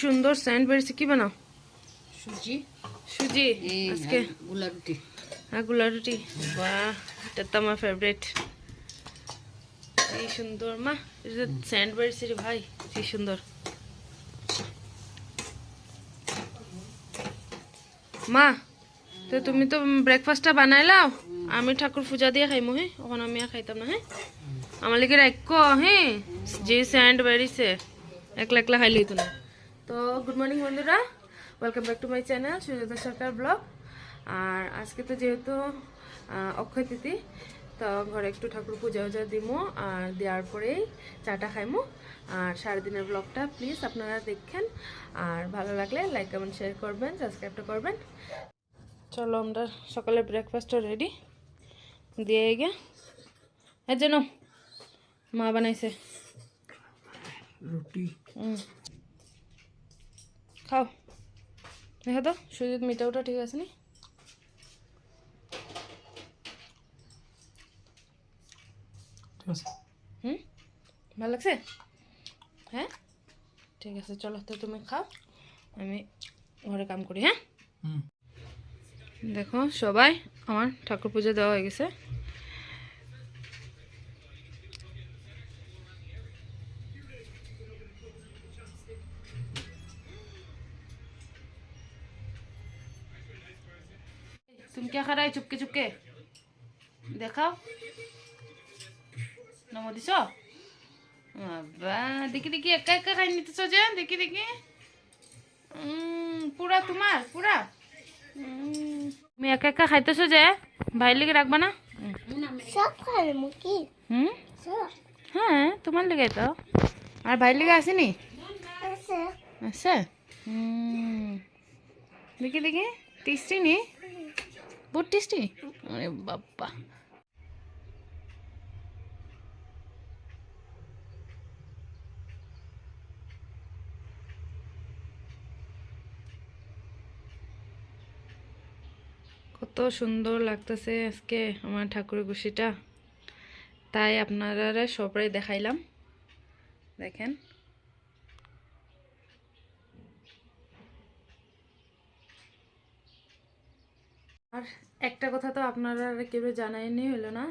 সুন্দর স্যান্ড বেরিয়েছে কি বানাও সুজি সুজি আজকে গোলা রুটি হ্যাঁ গুলা রুটি বাহ এটা তো আমার ফেভারিট এই সুন্দর মা এটা স্যান্ড বেরিয়েছে রে ভাই কি সুন্দর মা তো তুমি তো ব্রেকফাস্টটা বানাইলাও আমি ঠাকুর পূজা দিয়ে খাইমু হ্যাঁ ওখানে আমি আর খাইতাম না হ্যাঁ আমার লিগে রাখ হ্যাঁ যে স্যান্ড বেরিয়েছে একলা একলা খাইলেই তো না তো গুড মর্নিং বন্ধুরা। Welcome back to my channel Sujata Sarkar blog আর আজকে তো যেহেতু অক্ষয় তিথি তো ঘরে একটু ঠাকুর পূজা উজা দিমো আর দেওয়ার পরেই চাটা খাইমো। আর সারাদিনের ব্লগটা প্লিজ আপনারা দেখেন। আর ভালো লাগলে লাইক কমেন্ট শেয়ার করবেন সাবস্ক্রাইবটা করবেন। চলো আমরা সকালে ব্রেকফাস্টও রেডি দিয়ে গে এর জন্য মা বানাইছে। রুটি। হুম। খাও। দেখো তো সুজিত মিঠাউটা ঠিক আছে নি? ঠিক আছে। হুম? ভালো লাগছে? হ্যাঁ? ঠিক আছে চলো তো তুমি খাও। আমি ঘরে কাম করি হ্যাঁ? হুম। দেখো সবাই আমার ঠাকুর পুজো দেওয়া হয়ে গেছে। তুমি কে খারাই চুপকে চুপকে। দেখাও। নমো দিছ? বাবা দেখি দেখি একা একা খাই নিতেছ যে? দেখি দেখি। পুরা তোমার পুরা। তুমি একা একা খাইতেছো যে? ভাই লেগে রাখবা না? হুম? হ্যাঁ তোমার লেগে তো। আর ভাই লেগে আসেনি? আছে। আছে? দেখি দেখি। টেস্টি নি আরে কত সুন্দর লাগতেছে আজকে আমার ঠাকুরের গুছিটা। তাই আপনারা সবাই দেখাইলাম। দেখেন। আর একটা কথা তো আপনারা কেউ জানাইনি হলো না।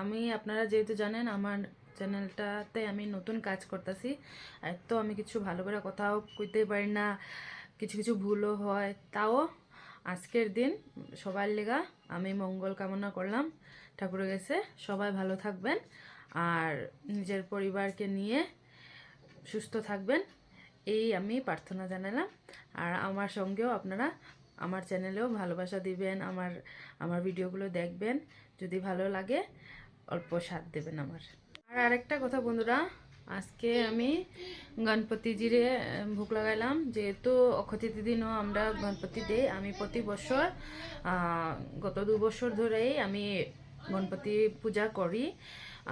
আমি, আপনারা যেহেতু জানেন, আমার চ্যানেলটাতে আমি নতুন কাজ করতেছি। তো আমি কিছু ভালো করে কথাও কইতে পারি না, কিছু কিছু ভুলও হয়। তাও আজকের দিন সবার লেগা আমি মঙ্গল কামনা করলাম। ঠাকুরের কাছে সবাই ভালো থাকবেন আর নিজের পরিবারকে নিয়ে সুস্থ থাকবেন। এই আমি প্রার্থনা জানালাম। আর আমার সঙ্গেও আপনারা আমার চ্যানেলেও ভালোবাসা দিবেন, আমার আমার ভিডিওগুলো দেখবেন। যদি ভালো লাগে, অল্প সাথ দেবেন আমার। আর আরেকটা কথা বন্ধুরা, আজকে আমি গণপতিজিরে ভোগ লাগাইলাম। যেহেতু অক্ষতিথি দিনও আমরা গণপতি দেই, আমি প্রতি বছর গত দু বছর ধরেই আমি গণপতি পূজা করি।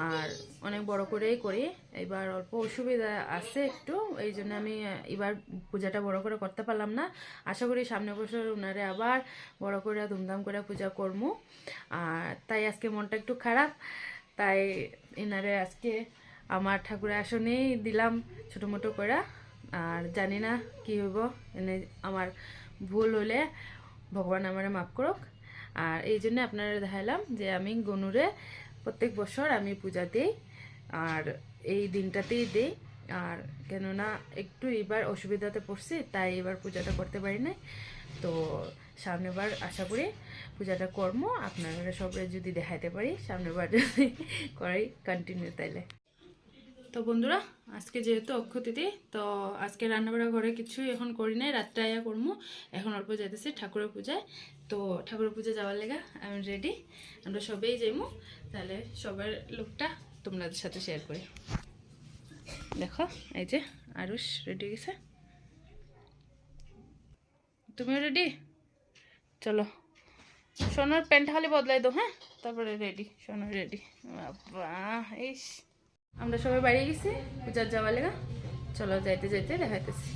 আর অনেক বড় করেই করি। এবার অল্প অসুবিধা আছে একটু, এই জন্য আমি এবার পূজাটা বড় করে করতে পারলাম না। আশা করি সামনের বছর ওনারে আবার বড় করে ধুমধাম করে পূজা করব আর তাই আজকে মনটা একটু খারাপ, তাই এনারে আজকে আমার ঠাকুরের আসনেই দিলাম ছোটো মোটো করে আর জানি না কি হইব, এনে আমার ভুল হলে ভগবান আমারে মাফ করুক। আর এই জন্য আপনারা দেখালাম যে আমি গনুরে প্রত্যেক বছর আমি পূজা দিই আর এই দিনটাতেই দিই। আর কেননা একটু এবার অসুবিধাতে পড়ছি, তাই এবার পূজাটা করতে পারি না তো সামনেবার আশা করি পূজাটা কর্ম। আপনারা সবাই যদি দেখাইতে পারি, সামনেবার যদি করাই কন্টিনিউ তাইলে। তো বন্ধুরা, আজকে যেহেতু অক্ষতিথি তো আজকে রান্নাবাড়া ঘরে কিছুই এখন করি নাই, রাত্রে আয়া করব এখন অল্প যাইতেছি ঠাকুরের পূজায়। তো ঠাকুরের পূজা যাওয়ার লেগা আমি রেডি আমরা সবাই যাইমু। তাহলে সবার লোকটা তোমাদের সাথে শেয়ার করি। দেখো, এই যে আরুষ রেডি গেছে। তুমিও রেডি চলো। সোনার প্যান্ট খালি বদলাই দাও হ্যাঁ? তারপরে রেডি সোনার রেডি বাবা, ইস। আমরা সবাই বাড়ি গেছি পূজার যাওয়ার লেগা। চলো যাইতে যাইতে দেখাইতেছি।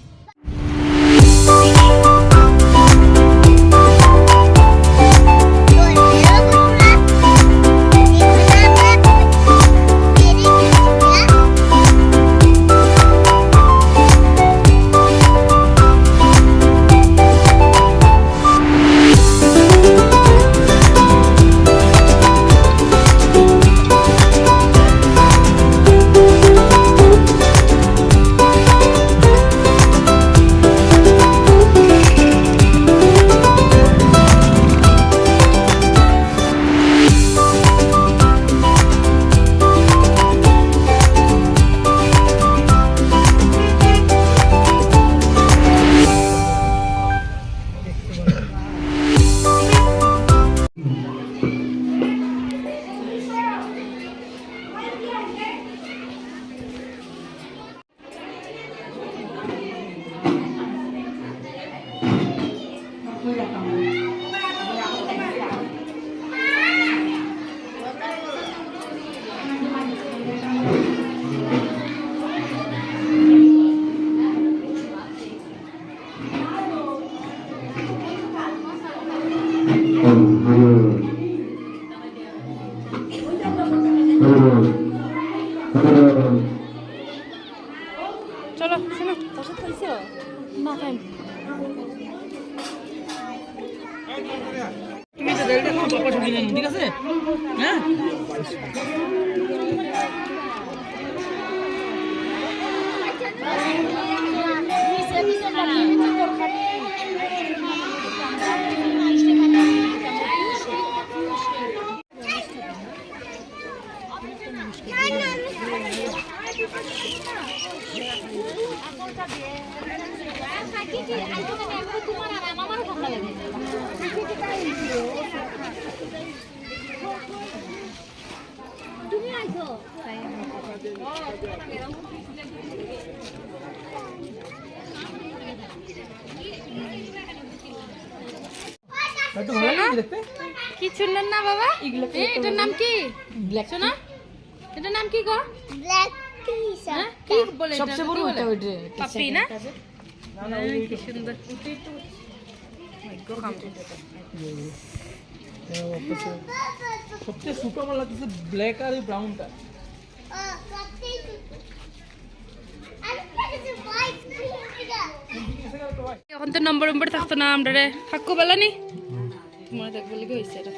শোনো না খাই তুমি তো দেখলে খাও বাবা ছবি নেন ঠিক আছে? হ্যাঁ? একটু ভালো কি শুনলেন না বাবা। এটার নাম কি? ব্ল্যাক শোনা। এটার নাম কি গো? ব্ল্যাক হ্যাঁ কি বলে সবচেয়ে বড় বলে? ওইটা পাপড়ি না? কি সুন্দর সবচেয়ে ছোট আমার লাগতেছে ব্ল্যাক আর ব্রাউনটা এখন তো নম্বর নম্বর থাকতো না আমরা রে থাকব বেলা নি মনে থাকব লিখে হয়েছে এটা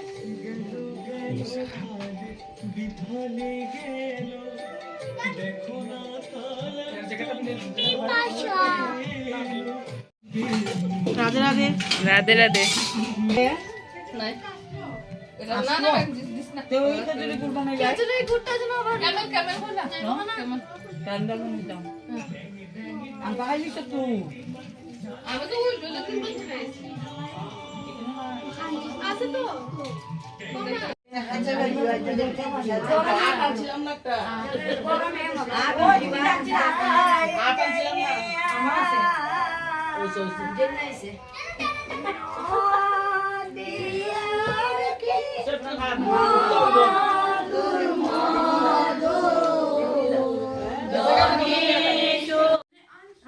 রাধে রাধে। রাধে রাধে। তো ওইটা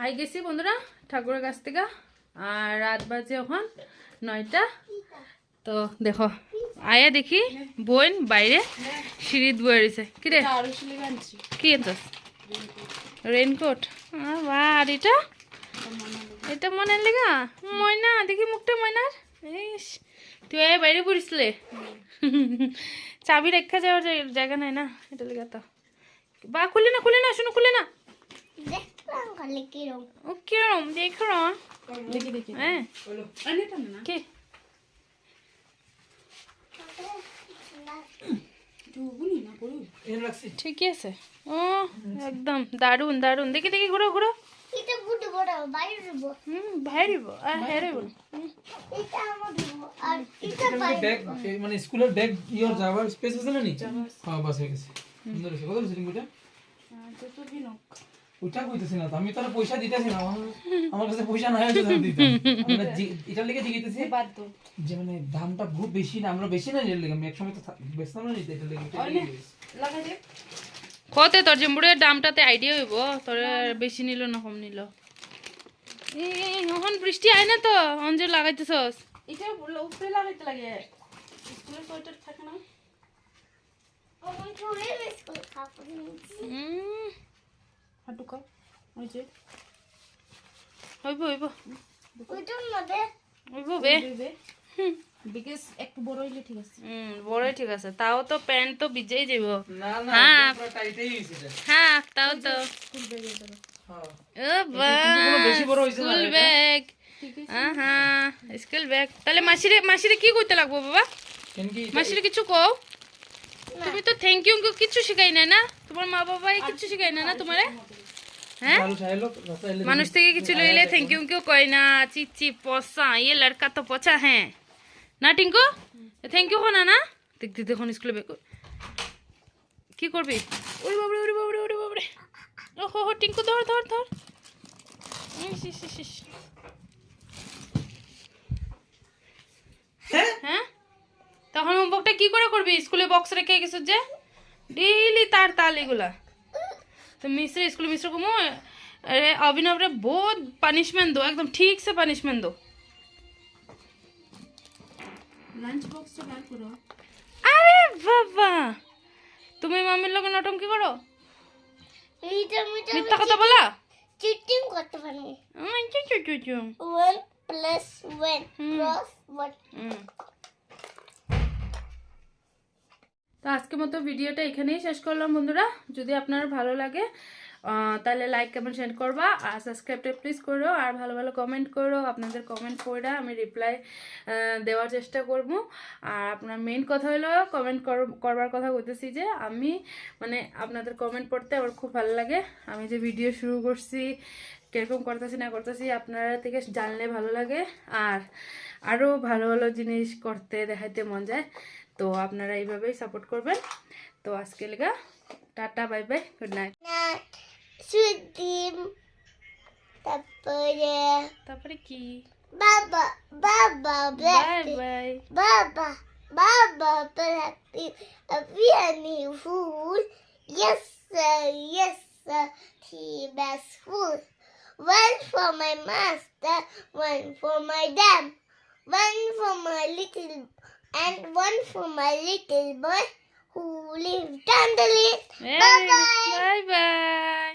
আই গেছি বন্ধুরা ঠাকুরের কাছ থেকে আর রাত বাজে এখন নয়টা। তো দেখো আয়া দেখি বোন বাইরে সিঁড়িত বয়ে রয়েছে। কি রে? কি বা আর এটা এটা মনে লেগা ময়না দেখি মুখটা ময়নার। ইস তুই বাইরে পড়িসলে চাবি রেখা যাওয়ার জায়- জায়গা নাই না এটা লেগা তো। বা খুলে না খুলে না শুনো খুলে না। ও কিরম দেখো দেখি দেখি। হ্যাঁ। কি? ঠিকই আছে। ও একদম দারুণ দারুণ দেখি দেখি ঘুরো ঘুরো। এটা বুটে বড় বাইরে দেবো হুম বাইরিব আর হেরিব এটা আমার দেবো আর এটা বাইরে ব্যাগ মানে স্কুলের ব্যাগ ইয়োর যাওয়ার স্পেস আছে না নি? হ্যাঁ বাস হয়ে গেছে। সুন্দর হয়েছে। কত বলছিস ওইটা? ওইটা কইতেছি না আমি তো পয়সা দিতেছি না। আমার- কাছে পয়সা নাই আছে আমরা লেগে জিজ্ঞেসেছি যে মানে দামটা বহুত বেশি না আমরা বেশি না এর লেগে আমি একসময় তো বেচতাম না নিতে লেগে কতে তোর জেম্বুরের দামটাতে আইডিয়া হইব তোর বেশি নিল না কম নিল। এখন বৃষ্টি আয় না তো? অঞ্জে লাগাইতেছস। এটা উপরে লাগাইতে লাগে। স্কুলের সোয়েটার থাকে না? হাঁটুকা ওই যে। হইব হইব। হইব বে। বিকজ একটু বড় হইলে ঠিক আছে। হুম বড়ই ঠিক আছে। তাও তো প্যান্ট তো ভিজেই না হ্যাঁ। পুরো টাইটই হইছে এটা। হ্যাঁ তাও তো। স্কুল ব্যাগে যাবে হ্যাঁ। স্কুল? ব্যাগ। হ্যাঁ স্কুল ব্যাগ। তাহলে মাসিরে মাসিরে কি করতে লাগবো বাবা? মাসিরে কিছু কও? তুমি তো থ্যাংক ইউ কিছু শিখাই না না? তোমার মা বাবাই কিছু শিখাই না না তোমারে? হ্যাঁ? মানুষ থেকে কিছু লইলে থ্যাংক ইউ কেউ কয় না চিচি পচা ইয়ে লড়কা তো পচা হ্যাঁ। না টিঙ্কু? থ্যাংক ইউ খোনা না? দেখতে দেখুন স্কুলে বের কি করবি? ওরে বাবরে ওরে বাবরে ওরে বাবরে ও হো হো টিঙ্কু ধর ধর ধর। হ্যাঁ? হ্যাঁ? তখন হোমওয়ার্কটা কি করে করবি? স্কুলে বক্স রেখে গেছো যে? ডেইলি তার তাল এগুলা। তো মিশ্রে স্কুলে মিশ্র কুমো অভিনবরে বহুত পানিশমেন্ট দো একদম ঠিকসে পানিশমেন্ট দো। লাঞ্চ বক্সটা বার করো। আরে বাবা! তুমি মামির লগে নটঙ্কি করো? এইটা মিটা মিথ্যা কথা বলা? চিটিং করতে পারব। উম, চু, চু, চু, চু। One plus one cross one তো আজকের মতো ভিডিওটা এখানেই শেষ করলাম বন্ধুরা। যদি আপনার ভালো লাগে তাহলে লাইক কমেন্ট সেন্ড করবা। আর সাবস্ক্রাইবটা প্লিজ করো। আর ভালো ভালো কমেন্ট করো। আপনাদের কমেন্ট করে আমি রিপ্লাই দেওয়ার চেষ্টা করব। আর আপনার মেন কথা হলো কমেন্ট করবার কথা বলতেছি যে, আমি মানে আপনাদের কমেন্ট পড়তে আমার খুব ভালো লাগে। আমি যে ভিডিও শুরু করছি, কীরকম করতেছি, না করতেছি, আপনারা থেকে জানলে ভালো লাগে। আর আরও ভালো ভালো জিনিস করতে, দেখাইতে মন যায়, তো আপনারা এইভাবেই সাপোর্ট করবেন। তো আজকে লেগা, tata bye bye good night না সুইট ডিম তারপরে তারপরে কি বাবা বাবা bye black bye Baba, Baba, Blackpink, a peony fool. Yes, sir, yes, sir, team is full. One for my master, one for my dam, one for my little, and one for my little boy who lives down the lane. Bye bye. Bye bye